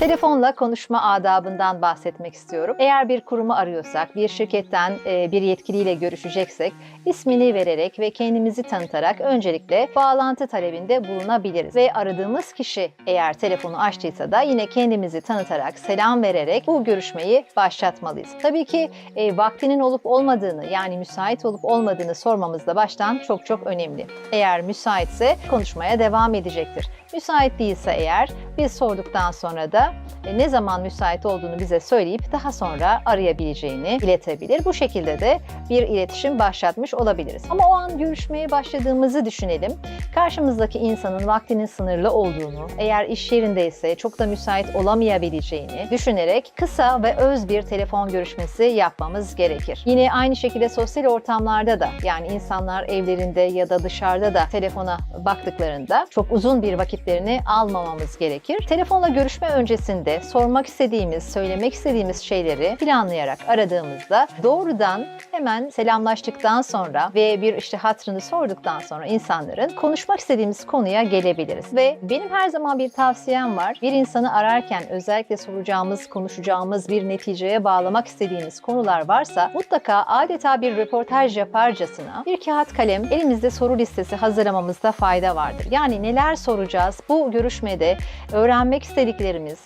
Telefonla konuşma adabından bahsetmek istiyorum. Eğer bir kurumu arıyorsak, bir şirketten e, bir yetkiliyle görüşeceksek, ismini vererek ve kendimizi tanıtarak öncelikle bağlantı talebinde bulunabiliriz. Ve aradığımız kişi eğer telefonu açtıysa da yine kendimizi tanıtarak, selam vererek bu görüşmeyi başlatmalıyız. Tabii ki e, vaktinin olup olmadığını yani müsait olup olmadığını sormamız da baştan çok çok önemli. Eğer müsaitse konuşmaya devam edecektir. Müsait değilse eğer biz sorduktan sonra da e, ne zaman müsait olduğunu bize söyleyip daha sonra arayabileceğini iletebilir. Bu şekilde de bir iletişim başlatmış olabiliriz. Ama o an görüşmeye başladığımızı düşünelim. Karşımızdaki insanın vaktinin sınırlı olduğunu, eğer iş yerindeyse çok da müsait olamayabileceğini düşünerek kısa ve öz bir telefon görüşmesi yapmamız gerekir. Yine aynı şekilde sosyal ortamlarda da yani insanlar evlerinde ya da dışarıda da telefona baktıklarında çok uzun bir vakitlerini almamamız gerekir. Telefonla görüşme öncesinde sormak istediğimiz, söylemek istediğimiz şeyleri planlayarak aradığımızda doğrudan hemen selamlaştıktan sonra ve bir işte hatrını sorduktan sonra insanların konuşmak istediğimiz konuya gelebiliriz. Ve benim her zaman bir tavsiyem var. Bir insanı ararken özellikle soracağımız, konuşacağımız bir neticeye bağlamak istediğimiz konular varsa mutlaka adeta bir röportaj yaparcasına bir kağıt kalem elimizde soru listesi hazırlamamızda fayda vardır. Yani neler soracağız bu görüşmede öğrenmek istediklerimiz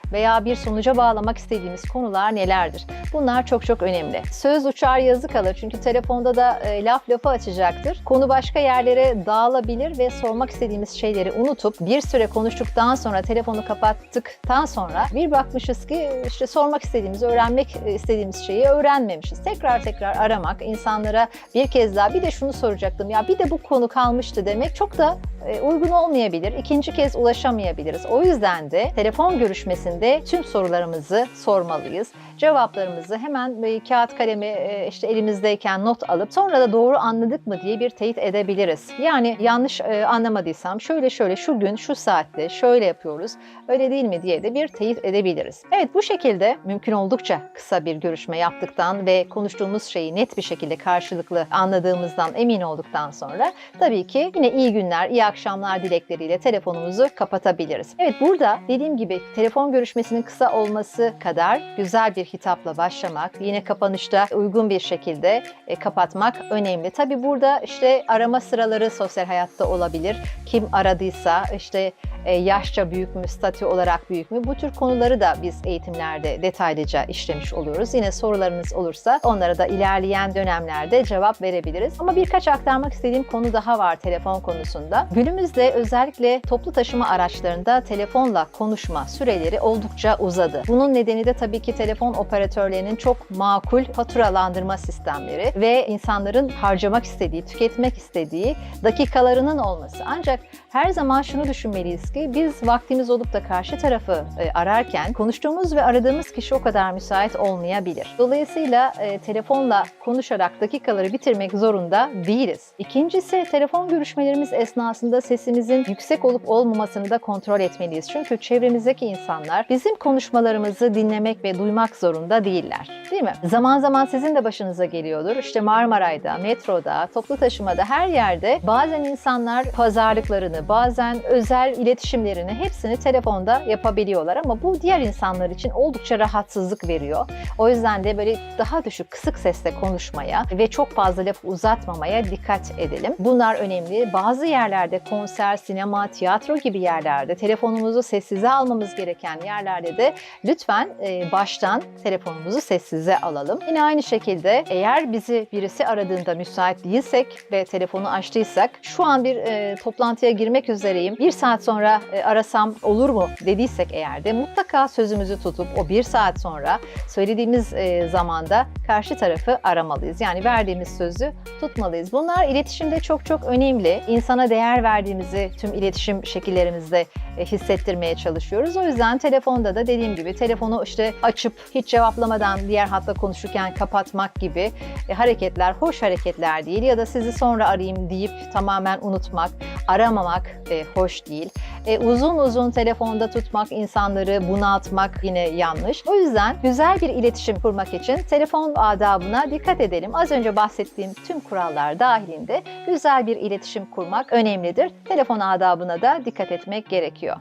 veya bir sonuca bağlamak istediğimiz konular nelerdir? Bunlar çok çok önemli. Söz uçar yazı kalır çünkü telefonda da e, laf lafı açacaktır. Konu başka yerlere dağılabilir ve sormak istediğimiz şeyleri unutup bir süre konuştuktan sonra telefonu kapattıktan sonra bir bakmışız ki işte sormak istediğimiz, öğrenmek istediğimiz şeyi öğrenmemişiz. Tekrar tekrar aramak, insanlara bir kez daha bir de şunu soracaktım ya bir de bu konu kalmıştı demek çok da e, uygun olmayabilir. İkinci kez ulaşamayabiliriz. O yüzden de telefon görüşmesinde tüm sorularımızı sormalıyız. Cevaplarımızı hemen bir kağıt kalemi e, işte elimizdeyken not alıp sonra da doğru anladık mı diye bir teyit edebiliriz. Yani yanlış e, anlamadıysam şöyle şöyle şu gün şu saatte şöyle yapıyoruz öyle değil mi diye de bir teyit edebiliriz. Evet bu şekilde mümkün oldukça kısa bir görüşme yaptıktan ve konuştuğumuz şeyi net bir şekilde karşılıklı anladığımızdan emin olduktan sonra tabii ki yine iyi günler, iyi akşamlar dilekleriyle telefonumuzu kapatabiliriz. Evet burada dediğim gibi telefon görüşmesinin kısa olması kadar güzel bir hitapla başlamak, yine kapanışta uygun bir şekilde e, kapatmak önemli. Tabii burada işte arama sıraları sosyal hayatta olabilir. Kim aradıysa işte e, yaşça büyük mü, statü olarak büyük mü bu tür konuları da biz eğitimlerde detaylıca işlemiş oluyoruz. Yine sorularınız olursa onlara da ilerleyen dönemlerde cevap verebiliriz. Ama birkaç aktarmak istediğim konu daha var telefon konusunda. Günümüzde özellikle toplu taşıma araçlarında telefonla konuşma süreleri oldukça uzadı. Bunun nedeni de tabii ki telefon operatörlerinin çok makul faturalandırma sistemleri ve insanların harcamak istediği, tüketmek istediği dakikalarının olması. Ancak her zaman şunu düşünmeliyiz ki biz vaktimiz olup da karşı tarafı e, ararken konuştuğumuz ve aradığımız kişi o kadar müsait olmayabilir. Dolayısıyla e, telefonla konuşarak dakikaları bitirmek zorunda değiliz. İkincisi telefon görüşmelerimiz esnasında sesimizin yüksek olup olmamasını da kontrol etmeliyiz. Çünkü çevremizdeki insanlar bizim konuşmalarımızı dinlemek ve duymak zorunda değiller. Değil mi? Zaman zaman sizin de başınıza geliyordur. İşte Marmaray'da, metroda, toplu taşımada her yerde bazen insanlar pazarlıklarını, bazen özel iletişimlerini hepsini telefonda yapabiliyorlar ama bu diğer insanlar için oldukça rahatsızlık veriyor. O yüzden de böyle daha düşük, kısık sesle konuşmaya ve çok fazla laf uzatmamaya dikkat edelim. Bunlar önemli. Bazı yerlerde konser, sinema, tiyatro gibi yerlerde telefonumuzu sessize almamız gereken yerlerde de lütfen e, baştan telefonumuzu sessize alalım. Yine aynı şekilde eğer bizi birisi aradığında müsait değilsek ve telefonu açtıysak şu an bir e, toplantıya girmek üzereyim. Bir saat sonra e, arasam olur mu dediysek eğer de mutlaka sözümüzü tutup o bir saat sonra söylediğimiz e, zamanda karşı tarafı aramalıyız. Yani verdiğimiz sözü tutmalıyız. Bunlar iletişimde çok çok önemli. İnsana değer verdiğimizi tüm iletişim şekillerimizde e, hissettirmeye çalışıyoruz. O yüzden telefonda da dediğim gibi telefonu işte açıp hiç cevaplamadan diğer hatta konuşurken kapatmak gibi e, hareketler hoş hareketler değil ya da sizi sonra arayayım deyip tamamen unutmak, aramamak e, hoş değil. E, uzun uzun telefonda tutmak insanları bunaltmak yine yanlış. O yüzden güzel bir iletişim kurmak için telefon adabına dikkat edelim. Az önce bahsettiğim tüm kurallar dahilinde güzel bir iletişim kurmak önemlidir. Telefon adabına da dikkat etmek gerekiyor.